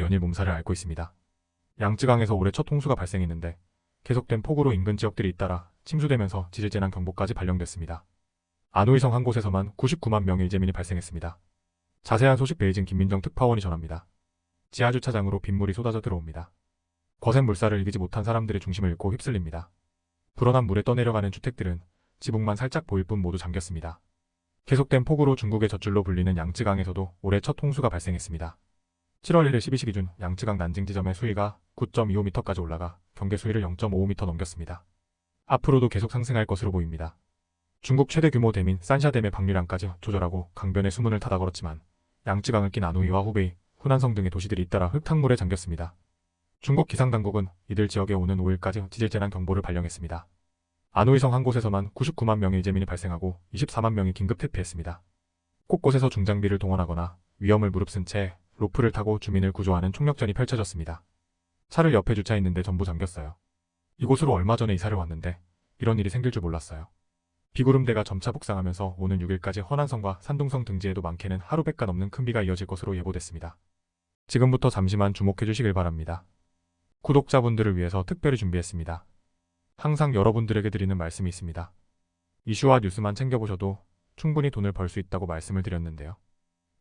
연일 몸살을 앓고 있습니다. 양쯔강에서 올해 첫 홍수가 발생했는데 계속된 폭우로 인근 지역들이 잇따라 침수되면서 지질재난 경보까지 발령됐습니다. 안우이성 한 곳에서만 99만 명의 이재민이 발생했습니다. 자세한 소식 베이징 김민정 특파원이 전합니다. 지하주차장으로 빗물이 쏟아져 들어옵니다. 거센 물살을 이기지 못한 사람들의 중심을 잃고 휩쓸립니다. 불어난 물에 떠내려가는 주택들은 지붕만 살짝 보일 뿐 모두 잠겼습니다. 계속된 폭우로 중국의 젖줄로 불리는 양쯔강에서도 올해 첫 홍수가 발생했습니다. 7월 1일 12시 기준 양쯔강 난징 지점의 수위가 9.25m까지 올라가 경계 수위를 0.55m 넘겼습니다. 앞으로도 계속 상승할 것으로 보입니다. 중국 최대 규모 댐인 산샤댐의 방류량까지 조절하고 강변의 수문을 타다 걸었지만 양쯔강을 낀 안우이와 후베이, 후난성 등의 도시들이 잇따라 흙탕물에 잠겼습니다. 중국 기상당국은 이들 지역에 오는 5일까지 지질재난 경보를 발령했습니다. 안우이성 한 곳에서만 99만 명의 이재민이 발생하고 24만 명이 긴급 퇴피했습니다. 곳곳에서 중장비를 동원하거나 위험을 무릅쓴 채 로프를 타고 주민을 구조하는 총력전이 펼쳐졌습니다. 차를 옆에 주차했는데 전부 잠겼어요. 이곳으로 얼마 전에 이사를 왔는데 이런 일이 생길 줄 몰랐어요. 비구름대가 점차 북상하면서 오는 6일까지 허난성과 산둥성 등지에도 많게는 하루 백가 넘는 큰 비가 이어질 것으로 예보됐습니다. 지금부터 잠시만 주목해 주시길 바랍니다. 구독자분들을 위해서 특별히 준비했습니다. 항상 여러분들에게 드리는 말씀이 있습니다. 이슈와 뉴스만 챙겨보셔도 충분히 돈을 벌 수 있다고 말씀을 드렸는데요.